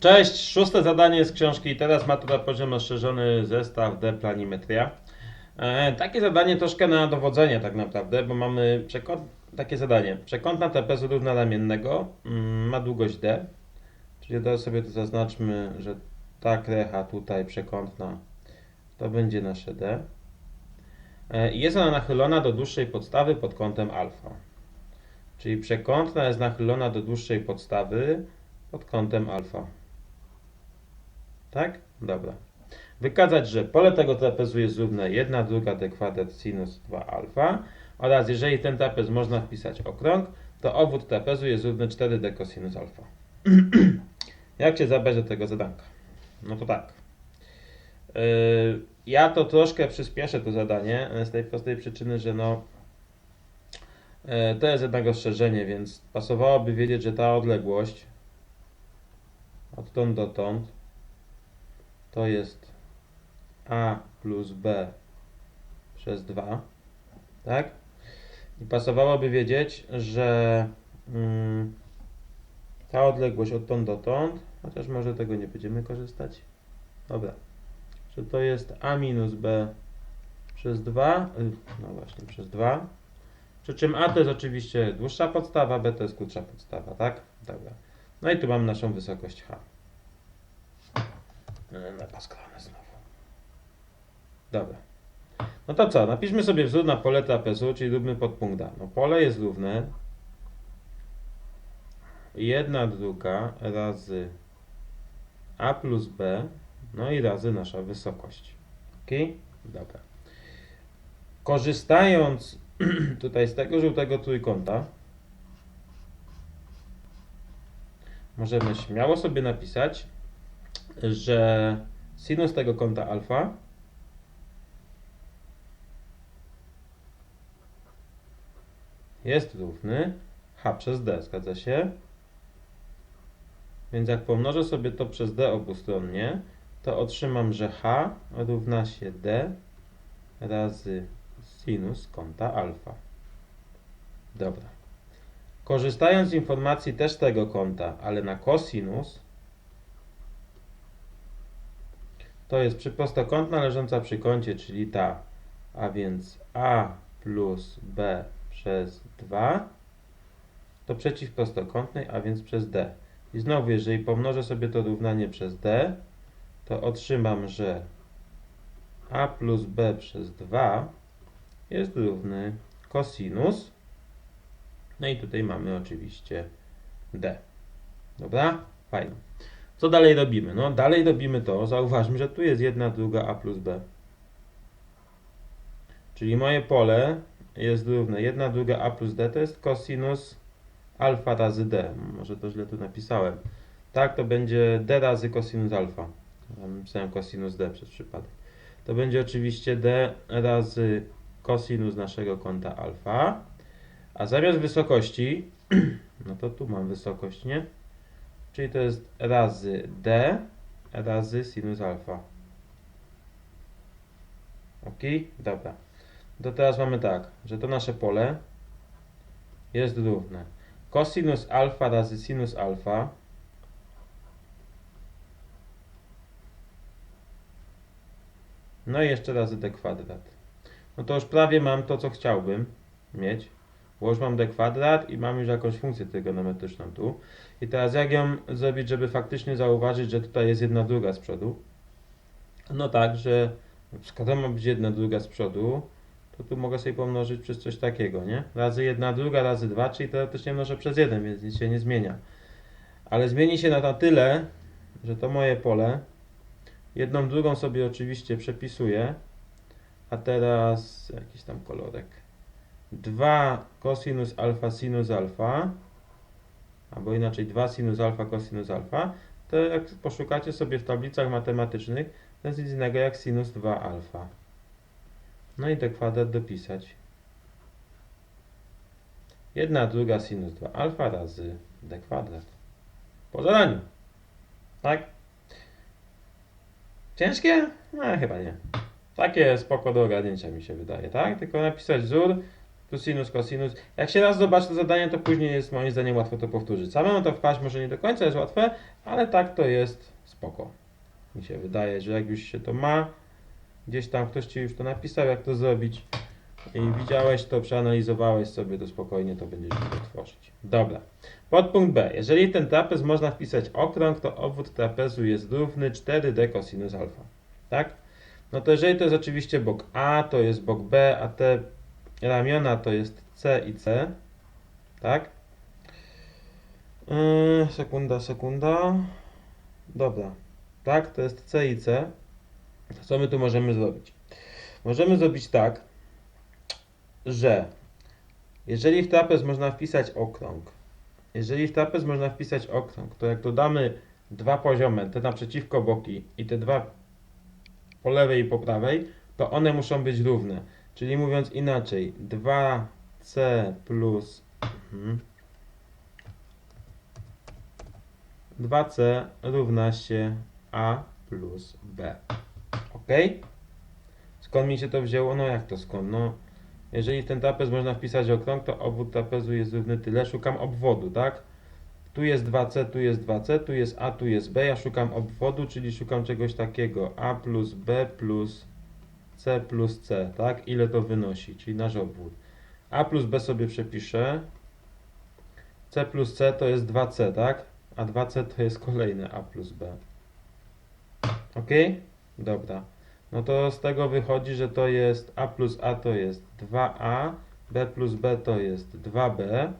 Cześć, szóste zadanie z książki Teraz matura poziom rozszerzony zestaw D planimetria. E, takie zadanie troszkę na dowodzenie tak naprawdę, bo mamy przekąt, takie zadanie. Przekątna trapezu równoramiennego mm, ma długość D, czyli teraz sobie to zaznaczmy, że ta krecha tutaj przekątna to będzie nasze D. E, jest ona nachylona do dłuższej podstawy pod kątem alfa. Czyli przekątna jest nachylona do dłuższej podstawy pod kątem alfa. Tak? Dobra. Wykazać, że pole tego trapezu jest równe 1 druga d kwadrat sinus 2 alfa oraz jeżeli ten trapez można wpisać okrąg, to obwód trapezu jest równy 4d cosinus alfa. Jak się zabrać do tego zadanka? No to tak. Yy, ja to troszkę przyspieszę to zadanie z tej prostej przyczyny, że no yy, to jest jednak rozszerzenie, więc pasowałoby wiedzieć, że ta odległość odtąd dotąd to jest a plus b przez 2, tak? I pasowałoby wiedzieć, że mm, ta odległość odtąd dotąd, chociaż może tego nie będziemy korzystać. Dobra, że to jest a minus b przez 2, y, no właśnie przez 2, przy czym a to jest oczywiście dłuższa podstawa, b to jest krótsza podstawa, tak? Dobra. No i tu mam naszą wysokość h. E, Napasklane znowu. Dobra. No to co? Napiszmy sobie wzór na pole trapezu, czyli róbmy podpunkt A. No pole jest równe 1 druga razy A plus B, no i razy nasza wysokość. Ok? Dobra. Korzystając tutaj z tego żółtego trójkąta, możemy śmiało sobie napisać, że sinus tego kąta alfa jest równy h przez d, zgadza się? Więc jak pomnożę sobie to przez d obustronnie, to otrzymam, że h równa się d razy sinus kąta alfa. Dobra. Korzystając z informacji też tego kąta, ale na cosinus, to jest przyprostokątna leżąca przy kącie, czyli ta, a więc a plus b przez 2 to przeciwprostokątnej, a więc przez d. I znowu, jeżeli pomnożę sobie to równanie przez d, to otrzymam, że a plus b przez 2 jest równy cosinus. No i tutaj mamy oczywiście d. Dobra? Fajnie. Co dalej robimy? No dalej robimy to, zauważmy, że tu jest jedna druga a plus b. Czyli moje pole jest równe 1 druga a plus d to jest cosinus alfa razy d. Może to źle tu napisałem. Tak, to będzie d razy cosinus alfa. Napisałem cosinus d przez przypadek. To będzie oczywiście d razy cosinus naszego kąta alfa. A zamiast wysokości, no to tu mam wysokość, nie? Czyli to jest razy d razy sinus alfa. Ok? Dobra. To teraz mamy tak, że to nasze pole jest równe cosinus alfa razy sinus alfa no i jeszcze razy d kwadrat. No to już prawie mam to, co chciałbym mieć, bo mam d kwadrat i mam już jakąś funkcję trygonometryczną tu. I teraz jak ją zrobić, żeby faktycznie zauważyć, że tutaj jest jedna druga z przodu? No tak, że skoro ma być jedna druga z przodu, to tu mogę sobie pomnożyć przez coś takiego, nie? Razy jedna druga, razy dwa, czyli teoretycznie mnożę przez jeden, więc nic się nie zmienia. Ale zmieni się na tyle, że to moje pole, jedną drugą sobie oczywiście przepisuję, a teraz jakiś tam kolorek. 2 cosinus alfa sinus alfa, albo inaczej 2 sinus alfa cosinus alfa, to jak poszukacie sobie w tablicach matematycznych, to jest nic innego jak sinus 2 alfa. No i d kwadrat dopisać. 1 druga sinus 2 alfa razy d kwadrat. Po zadaniu. Tak? Ciężkie? No chyba nie. Takie spoko do ogarnięcia mi się wydaje, tak? Tylko napisać wzór tu sinus, cosinus. Jak się raz zobaczy to zadanie, to później jest moim zdaniem łatwo to powtórzyć. Samemu to wpaść może nie do końca jest łatwe, ale tak to jest spoko. Mi się wydaje, że jak już się to ma, gdzieś tam ktoś Ci już to napisał, jak to zrobić i widziałeś to, przeanalizowałeś sobie, to spokojnie to będziesz mógł tworzyć. Dobra. Podpunkt B. Jeżeli ten trapez można wpisać okrąg, to obwód trapezu jest równy 4d cosinus alfa. Tak? No to jeżeli to jest oczywiście bok A, to jest bok B, a te ramiona to jest C i C. Tak? Yy, sekunda, sekunda. Dobra. Tak, to jest C i C. Co my tu możemy zrobić? Możemy zrobić tak, że jeżeli w trapez można wpisać okrąg, jeżeli w trapez można wpisać okrąg, to jak dodamy dwa poziomy, te naprzeciwko boki i te dwa po lewej i po prawej, to one muszą być równe. Czyli mówiąc inaczej, 2c plus mhm, 2c równa się a plus b. Ok? Skąd mi się to wzięło? No jak to skąd? No, jeżeli w ten trapez można wpisać okrąg, to obwód trapezu jest równy tyle. Szukam obwodu, tak? Tu jest 2c, tu jest 2c, tu jest a, tu jest b. Ja szukam obwodu, czyli szukam czegoś takiego. a plus b plus c plus c, tak? Ile to wynosi, czyli nasz obwód. a plus b sobie przepiszę. c plus c to jest 2c, tak? A 2c to jest kolejne a plus b. Ok? Dobra. No to z tego wychodzi, że to jest a plus a to jest 2a, b plus b to jest 2b.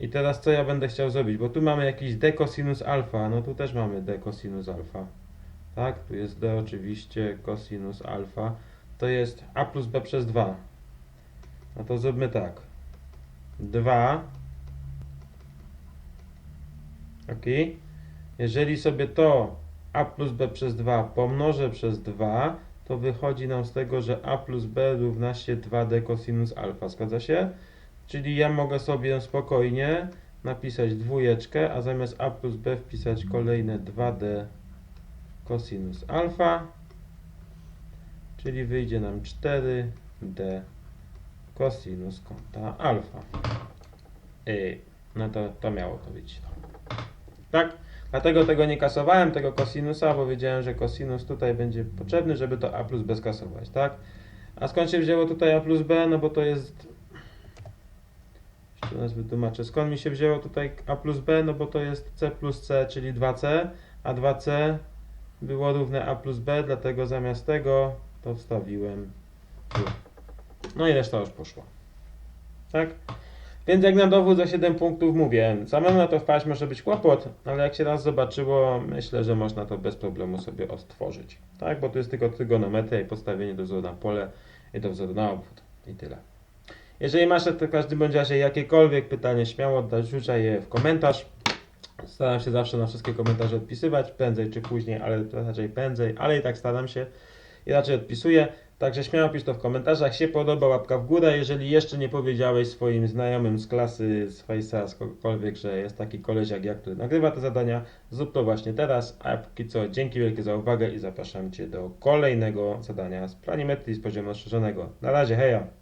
I teraz co ja będę chciał zrobić? Bo tu mamy jakiś d cosinus alfa, no tu też mamy d cosinus alfa. Tak, tu jest d oczywiście cosinus alfa. To jest a plus b przez 2. No to zróbmy tak. 2 ok. Jeżeli sobie to a plus b przez 2 pomnożę przez 2, to wychodzi nam z tego, że a plus b równa się 2d cosinus alfa. Zgadza się? Czyli ja mogę sobie spokojnie napisać dwójeczkę, a zamiast a plus b wpisać kolejne 2d cosinus alfa. Czyli wyjdzie nam 4d cosinus kąta alfa. Ej, no to, to miało to być. Tak? Dlatego tego nie kasowałem, tego kosinusa, bo wiedziałem, że kosinus tutaj będzie potrzebny, żeby to a plus b skasować, tak? A skąd się wzięło tutaj a plus b? No bo to jest... Jeszcze raz wytłumaczę. Skąd mi się wzięło tutaj a plus b? No bo to jest c plus c, czyli 2c, a 2c było równe a plus b, dlatego zamiast tego to wstawiłem tu. No i reszta już poszła. Tak? Więc jak na dowód za 7 punktów mówię, samemu na to wpaść może być kłopot, ale jak się raz zobaczyło, myślę, że można to bez problemu sobie odtworzyć. Tak, bo to jest tylko trygonometria i postawienie do wzoru na pole i do wzoru na obwód i tyle. Jeżeli masz w każdym bądź razie jakiekolwiek pytanie, śmiało rzucaj je w komentarz. Staram się zawsze na wszystkie komentarze odpisywać, prędzej czy później, ale raczej prędzej, ale i tak staram się i raczej odpisuję. Także śmiało pisz to w komentarzach. Się podoba, łapka w górę. Jeżeli jeszcze nie powiedziałeś swoim znajomym z klasy, z Face'a, z kogokolwiek, że jest taki koleś jak ja, który nagrywa te zadania, zrób to właśnie teraz. A póki co, dzięki wielkie za uwagę i zapraszam Cię do kolejnego zadania z planimetrii z poziomu rozszerzonego. Na razie, heja!